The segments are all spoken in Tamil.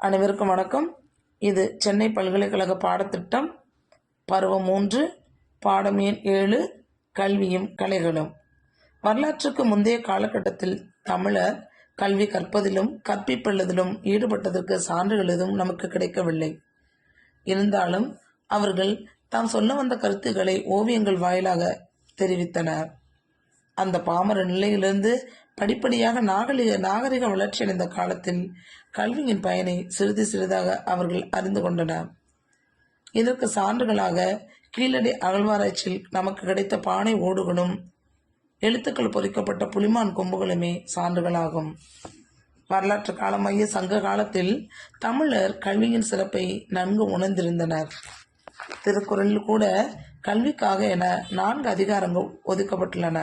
அனைவருக்கும் வணக்கம். இது சென்னை பல்கலைக்கழக பாடத்திட்டம் பருவம் மூன்று பாடம் எண் ஏழு கல்வியும் கலைகளும். வரலாற்றுக்கு முந்தைய காலகட்டத்தில் தமிழர் கல்வி கற்பதிலும் கற்பிப்பதிலும் ஈடுபட்டதற்கு சான்றுகள் எதுவும் நமக்கு கிடைக்கவில்லை. இருந்தாலும் அவர்கள் தாம் சொல்ல வந்த கருத்துக்களை ஓவியங்கள் வாயிலாக தெரிவித்தனர். அந்த பாமர நிலையிலிருந்து படிப்படியாக நாகரிக நாகரிக வளர்ச்சியடைந்த காலத்தில் கல்வியின் பயனை சிறிது சிறிதாக அவர்கள் அறிந்து கொண்டனர். இதற்கு சான்றுகளாக கீழடி அகழ்வாராய்ச்சியில் நமக்கு கிடைத்த பானை ஓடுகளும் எழுத்துக்கள் பொறிக்கப்பட்ட புலிமான் கொம்புகளுமே சான்றுகளாகும். வரலாற்று காலமாகிய சங்க காலத்தில் தமிழர் கல்வியின் சிறப்பை நன்கு உணர்ந்திருந்தனர். திருக்குறளில் கூட கல்விக்காக என நான்கு அதிகாரங்கள் ஒதுக்கப்பட்டுள்ளன.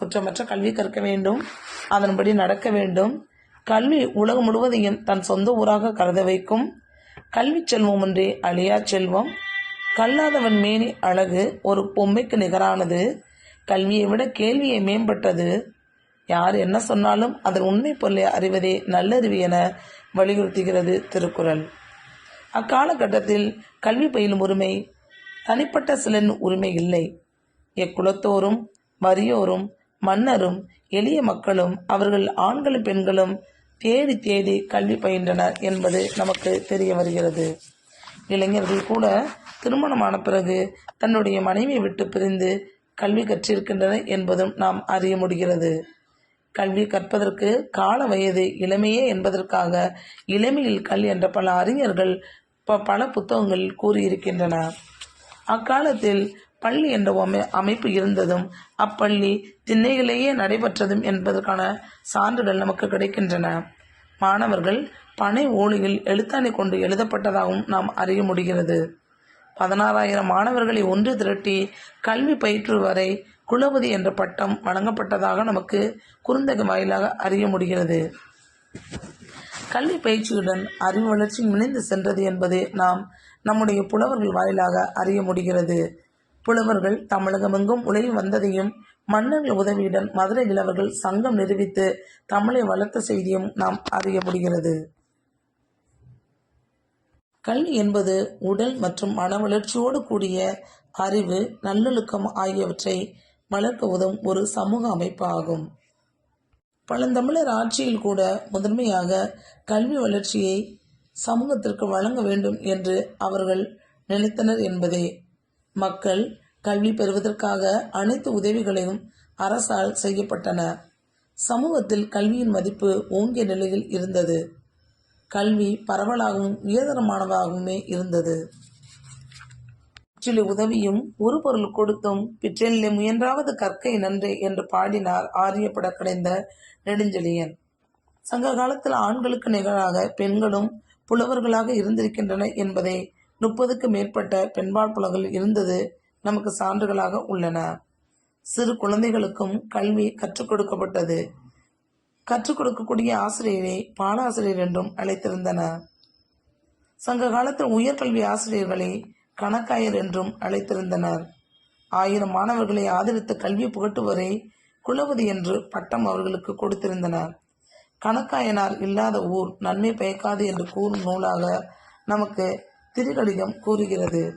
குற்றமற்ற கல்வி கற்க வேண்டும். அதன்படி நடக்க வேண்டும். கல்வி உலகம் முழுவதையும் தன் சொந்த ஊராக கருத வைக்கும். கல்வி செல்வம் ஒன்றே அழியா செல்வம். கல்லாதவன் மேனி அழகு ஒரு பொம்மைக்கு நிகரானது. கல்வியை விட கேள்வியை மேம்பட்டது. யார் என்ன சொன்னாலும் அதன் உண்மை பொருளை அறிவதே நல்லறிவு என வலியுறுத்துகிறது திருக்குறள். அக்காலகட்டத்தில் கல்வி பயிலும் உரிமை தனிப்பட்ட சிலன் உரிமை இல்லை. எக்குலத்தோரும் வறியோரும் மன்னரும் எளிய மக்களும் அவர்கள் ஆண்களும் பெண்களும் தேடி தேடி கல்வி பயின்றனர் என்பது நமக்கு தெரிய வருகிறது. இளைஞர்கள் கூட திருமணமான பிறகு தன்னுடைய மனைவியை விட்டு பிரிந்து கல்வி கற்றிருக்கின்றனர் என்பதும் நாம் அறிய முடிகிறது. கல்வி கற்பதற்கு கால வயது இளமையே என்பதற்காக இளமையில் கல் என்ற பல அறிஞர்கள் ப- பல புத்தகங்களில் கூறியிருக்கின்றன. அக்காலத்தில் பள்ளி என்ற அமை- அமைப்பு இருந்ததும் அப்பள்ளி திண்ணையிலேயே நடைபெற்றதும் என்பதற்கான சான்றுகள் நமக்கு கிடைக்கின்றன. மாணவர்கள் பனை ஓலையில் எழுத்தாணி கொண்டு எழுதப்பட்டதாகவும் நாம் அறிய முடிகிறது. பதினாறாயிரம் மாணவர்களை ஒன்று திரட்டி கல்வி பயிற்று வரை குலபதி என்ற பட்டம் வழங்கப்பட்டதாக நமக்கு குறுந்தகை வாயிலாக அறிய முடிகிறது. கல்வி பயிற்சியுடன் அறிவு வளர்ச்சி இணைந்து சென்றது என்பது நாம் நம்முடைய புலவர்கள் வாயிலாக அறிய முடிகிறது. புலவர்கள் தமிழகமெங்கும் உலகி வந்ததையும் மன்னர்கள் உதவியுடன் மதுரை இளவர்கள் சங்கம் நிறுவித்து தமிழை வளர்த்த செய்தியும் நாம் அறிய முடிகிறது கல்வி என்பது உடல் மற்றும் மன வளர்ச்சியோடு கூடிய அறிவு நல்லொழுக்கம் ஆகியவற்றை வளர்க்க உதவும் ஒரு சமூக அமைப்பு ஆகும் பழந்தமிழர் ஆட்சியில் கூட முதன்மையாக கல்வி வளர்ச்சியை சமூகத்திற்கு வழங்க வேண்டும் என்று அவர்கள் நினைத்தனர் என்பதே மக்கள் கல்வி பெறுவதற்காக அனைத்து உதவிகளையும் அரசால் செய்யப்பட்டன. சமூகத்தில் கல்வியின் மதிப்பு ஓங்கிய நிலையில் இருந்தது. கல்வி பரவலாகவும் உயர்தரமானதாகவுமே இருந்தது. சில உதவியும் ஒரு பொருள் கொடுத்தும் பிற்றெல்லை முயன்றாவது கற்கை நன்றே என்று பாடினார் ஆரியப்பட கிடைந்த நெடுஞ்செழியன். சங்க காலத்தில் ஆண்களுக்கு நிகழாக பெண்களும் புலவர்களாக இருந்திருக்கின்றன என்பதை முப்பதுக்கு மேற்பட்ட பெண்பால் புலங்கள் இருந்தது நமக்கு சான்றுகளாக உள்ளன. சிறு குழந்தைகளுக்கும் கல்வி கற்றுக் கொடுக்கப்பட்டது. கற்றுக் கொடுக்கக்கூடிய ஆசிரியரை பாலாசிரியர் என்றும் அழைத்திருந்தனர் சங்க காலத்தில் உயர்கல்வி ஆசிரியர்களை கணக்காயர் என்றும் அழைத்திருந்தனர். ஆயிரம் மாணவர்களை ஆதரித்து கல்வி புகட்டுவரை குலபதி என்று பட்டம் அவர்களுக்கு கொடுத்திருந்தனர். கணக்காயனார் இல்லாத ஊர் நன்மை பயக்காது என்று கூறும் நூலாக நமக்கு திருக்கடிகம் கூறுகிறது.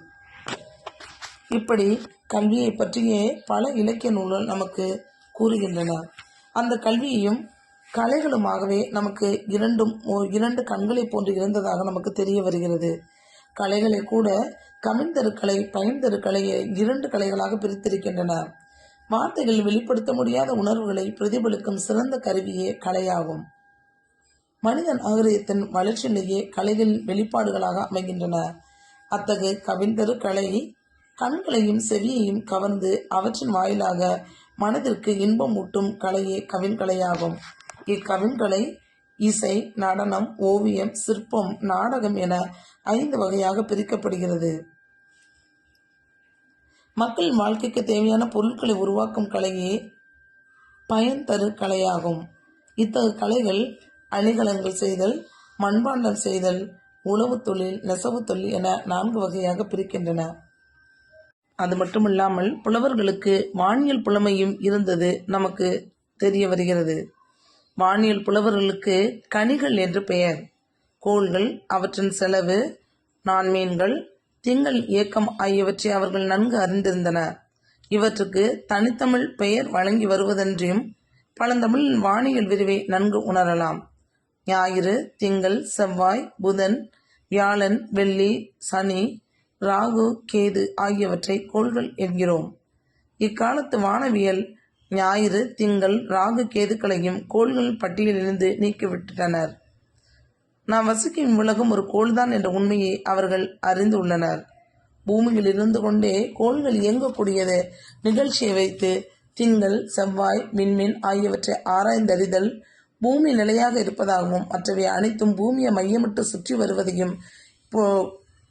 இப்படி கல்வியை பற்றியே பல இலக்கிய நூல்கள் நமக்கு கூறுகின்றன. அந்த கல்வியையும் கலைகளுமாகவே நமக்கு இரண்டும் ஓ- இரண்டு கண்களை போன்று இருந்ததாக நமக்கு தெரிய வருகிறது. கலைகளை கூட கவிழ்ந்தருக்கலை பயன்தருக்கலை இரண்டு கலைகளாக பிரித்திருக்கின்றன. வார்த்தைகள் வெளிப்படுத்த முடியாத உணர்வுகளை பிரதிபலிக்கும் சிறந்த கருவியே கலையாகும். மனித நாகரிகத்தின் வளர்ச்சியிலேயே கலைகளின் வெளிப்பாடுகளாக அமைகின்றன. அத்தகைய கவிந்தரு கலை கண்களையும் செவியையும் கவர்ந்து அவற்றின் வாயிலாக மனதிற்கு இன்பம் ஊட்டும் கலையே கவின்கலையாகும் இக்கவின்கலை இசை நடனம் ஓவியம் சிற்பம் நாடகம் என ஐந்து வகையாக பிரிக்கப்படுகிறது. மக்கள் வாழ்க்கைக்கு தேவையான பொருட்களை உருவாக்கும் கலையே பயன் தரு கலையாகும். இத்தகைய கலைகள் அணிகலன்கள் செய்தல் மண்பாண்டம் செய்தல் உழவு தொழில் நெசவு தொழில் என நான்கு வகையாக பிரிக்கின்றன. அது மட்டுமில்லாமல் புலவர்களுக்கு வானியல் புலமையும் இருந்தது நமக்கு தெரிய வருகிறது. வானியல் புலவர்களுக்கு கனிகள் என்று பெயர். கோள்கள் அவற்றின் செலவு நான்மீன்கள் திங்கள் இயக்கம் ஆகியவற்றை அவர்கள் நன்கு அறிந்திருந்தனர் இவற்றுக்கு தனித்தமிழ் பெயர் வழங்கி வருவதன்றியும் பழந்தமிழின் வானியல் விரிவை நன்கு உணரலாம். ஞாயிறு திங்கள் செவ்வாய் புதன் வியாழன் வெள்ளி சனி ராகு கேது ஆகியவற்றை கோள்கள் என்கிறோம். இக்காலத்து வானவியல் ஞாயிறு திங்கள் ராகு கேதுக்களையும் கோள்கள் பட்டியலிலிருந்து நீக்கிவிட்டனர். நாம் வசிக்கும் உலகம் ஒரு கோள்தான் என்ற உண்மையை அவர்கள் அறிந்து உள்ளனர். பூமியில் இருந்து கொண்டே கோள்கள் இயங்கக்கூடியது நிகழ்ச்சியை வைத்து திங்கள் செவ்வாய் விண்மீன் ஆகியவற்றை ஆராய்ந்தறிதல் பூமி நிலையாக இருப்பதாகவும் மற்றவை அனைத்தும் பூமியை மையமிட்டு சுற்றி வருவதையும் இப்போ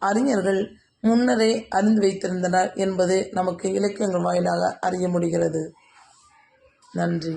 அறிஞர்கள் முன்னரே அறிந்து வைத்திருந்தனர் என்பது நமக்கு இலக்கியங்கள் வாயிலாக அறிய முடிகிறது. நன்றி.